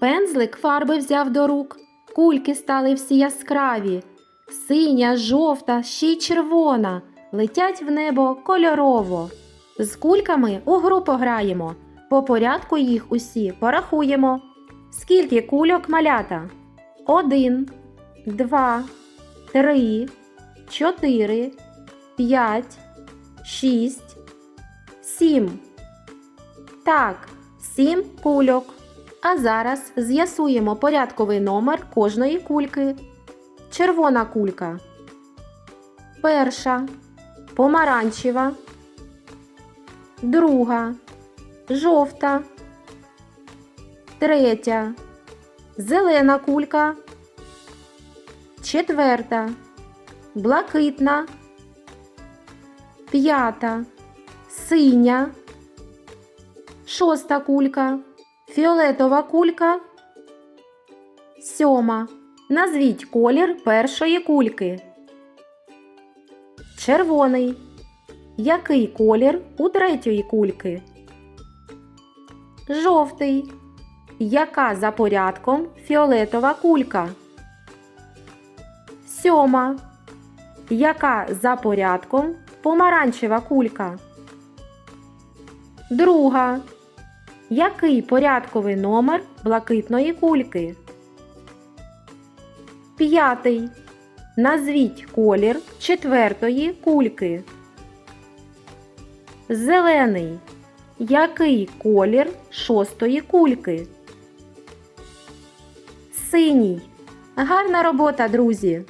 Пензлик фарби взяв до рук, кульки стали всі яскраві, синя, жовта, ще й червона, летять в небо кольорово. З кульками у гру пограємо, по порядку їх усі порахуємо. Скільки кульок малята? Один, два, три, чотири, п'ять, шість, сім. Так, сім кульок. А зараз з'ясуємо порядковий номер кожної кульки. Червона кулька. Перша. Помаранчева. Друга. Жовта. Третя. Зелена кулька. Четверта. Блакитна. П'ята. Синя. Шоста кулька. Фіолетова кулька. Сьома. Назвіть колір першої кульки. Червоний. Який колір у третьої кульки? Жовтий. Яка за порядком фіолетова кулька? Сьома. Яка за порядком помаранчева кулька? Друга. Який порядковий номер блакитної кульки? П'ятий. Назвіть колір четвертої кульки. Зелений. Який колір шостої кульки? Синій. Гарна робота, друзі!